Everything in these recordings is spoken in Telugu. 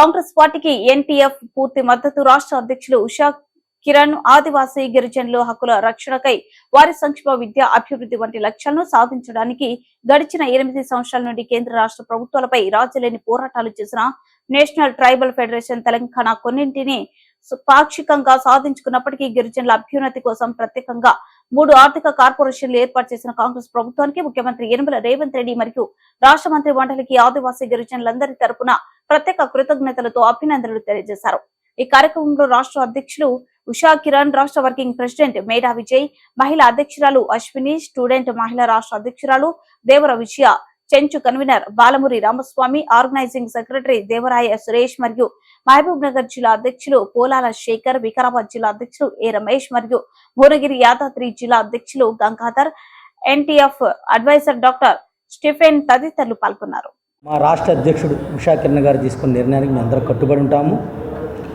కాంగ్రెస్ పార్టీకి ఎన్టీఎఫ్ పూర్తి మద్దతు రాష్ట్ర అధ్యక్షులు ఉషా కిరణ్ ఆదివాసీ గిరిజనుల హక్కుల రక్షణకై వారి సంక్షేమ విద్య అభివృద్ధి వంటి లక్ష్యాలను సాధించడానికి గడిచిన ఎనిమిది సంవత్సరాల నుండి కేంద్ర రాష్ట్ర ప్రభుత్వాలపై రాజ్యలేని పోరాటాలు చేసిన నేషనల్ ట్రైబల్ ఫెడరేషన్ తెలంగాణ కొన్నింటిని పాక్షికంగా సాధించుకున్నప్పటికీ గిరిజనుల అభ్యున్నతి కోసం ప్రత్యేకంగా మూడు ఆర్థిక కార్పొరేషన్లు ఏర్పాటు చేసిన కాంగ్రెస్ ప్రభుత్వానికి ముఖ్యమంత్రి యనమల రేవంత్ రెడ్డి మరియు రాష్ట్ర మంత్రి మండలికి ఆదివాసీ గిరిజనులందరి తరపున ప్రత్యేక కృతజ్ఞతలతో అభినందనలు తెలియజేశారు. ఈ కార్యక్రమంలో రాష్ట్ర అధ్యక్షులు ఉషా కిరణ్ రాష్ట్ర వర్కింగ్ ప్రెసిడెంట్ మేడా విజయ్ మహిళా అధ్యక్షురాలు అశ్విని స్టూడెంట్ మహిళా రాష్ట్ర అధ్యక్షురాలు Devara Vijaya Chenchu convener Balamuri Ramaswamy organizing secretary Devaraya Suresh మరియు మహబూబ్ నగర్ జిల్లా అధ్యక్షులు పోలాల శేఖర్ వికారాబాద్ జిల్లా అధ్యక్షులు ఏ రమేష్ మరియు భువనగిరి యాదాద్రి జిల్లా అధ్యక్షులు Gangadhar NTF adviser doctor Stephen తదితరులు పాల్గొన్నారు. మా రాష్ట్ర అధ్యక్షుడు ఉషా కిరణ్ గారు తీసుకున్న నిర్ణయానికి మేము అందరం కట్టుబడి ఉంటాము.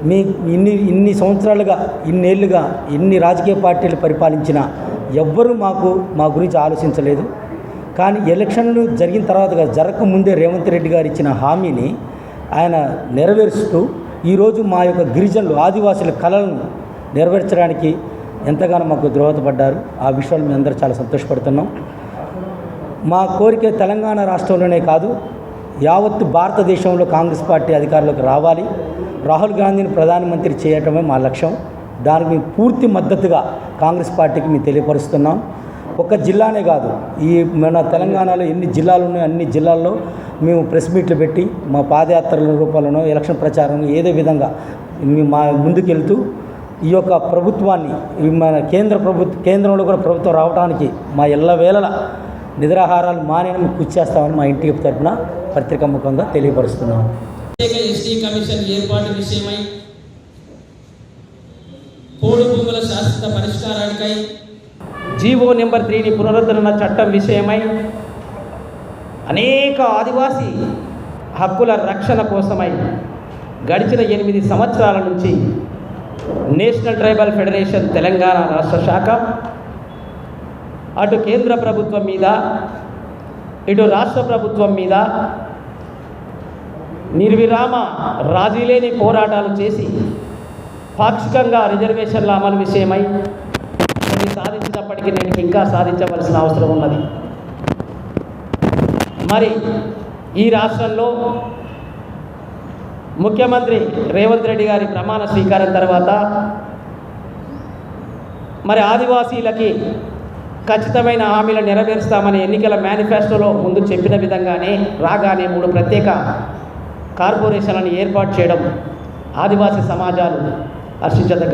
మీ ఇన్ని ఇన్ని సంవత్సరాలుగా ఇన్నేళ్ళుగా ఎన్ని రాజకీయ పార్టీలు పరిపాలించినా ఎవ్వరూ మాకు మా గురించి ఆలోచించలేదు. కానీ ఎలక్షన్లు జరిగిన తర్వాత జరగక ముందే రేవంత్ రెడ్డి గారు ఇచ్చిన హామీని ఆయన నెరవేరుస్తూ ఈరోజు మా యొక్క గిరిజనులు ఆదివాసుల కళలను నెరవేర్చడానికి ఎంతగానో మాకు దోహదపడ్డారు. ఆ విషయాలు మేము అందరూ చాలా సంతోషపడుతున్నాం. మా కోరిక తెలంగాణ రాష్ట్రంలోనే కాదు యావత్తు భారతదేశంలో కాంగ్రెస్ పార్టీ అధికారంలోకి రావాలి. రాహుల్ గాంధీని ప్రధానమంత్రి చేయటమే మా లక్ష్యం. దానికి మేము పూర్తి మద్దతుగా కాంగ్రెస్ పార్టీకి మేము తెలియపరుస్తున్నాం. ఒక జిల్లానే కాదు ఈ మన తెలంగాణలో ఎన్ని జిల్లాలు ఉన్నాయో అన్ని జిల్లాల్లో మేము ప్రెస్ మీట్లు పెట్టి మా పాదయాత్రల రూపంలోనో ఎలక్షన్ ప్రచారం ఏదో విధంగా మేము మా ముందుకెళ్తూ ఈ యొక్క ప్రభుత్వాన్ని మన కేంద్ర ప్రభుత్వ కేంద్రంలో కూడా ప్రభుత్వం రావడానికి మా ఎల్ల వేళల నిద్రాహారాలు మానేని కృషి మా ఇంటికి తరపున పత్రికా ముఖంగా తెలియపరుస్తున్నాము ప్రత్యేక ఎస్టీ కమిషన్ ఏర్పాటు విషయమై పోడు భూముల శాశ్వత పరిష్కారానికై జీవో నెంబర్ త్రీని పునరుద్ధరణ చట్టం విషయమై అనేక ఆదివాసీ హక్కుల రక్షణ కోసమై గడిచిన ఎనిమిది సంవత్సరాల నుంచి నేషనల్ ట్రైబల్ ఫెడరేషన్ తెలంగాణ రాష్ట్ర శాఖ అటు కేంద్ర ప్రభుత్వం మీద ఇటు రాష్ట్ర ప్రభుత్వం మీద నిర్విరామ రాజీలేని పోరాటాలు చేసి పాక్షికంగా రిజర్వేషన్ల అమలు విషయమై కొన్ని సాధించినప్పటికీ నేను ఇంకా సాధించవలసిన అవసరం ఉన్నది. మరి ఈ రాష్ట్రంలో ముఖ్యమంత్రి రేవంత్ రెడ్డి గారి ప్రమాణ స్వీకారం తర్వాత మరి ఆదివాసీలకి ఖచ్చితమైన హామీలు నెరవేరుస్తామని ఎన్నికల మేనిఫెస్టోలో ముందు చెప్పిన విధంగానే రాగానే మూడు ప్రత్యేక కార్పొరేషన్లను ఏర్పాటు చేయడం ఆదివాసీ సమాజాలు హర్షించదగ్గ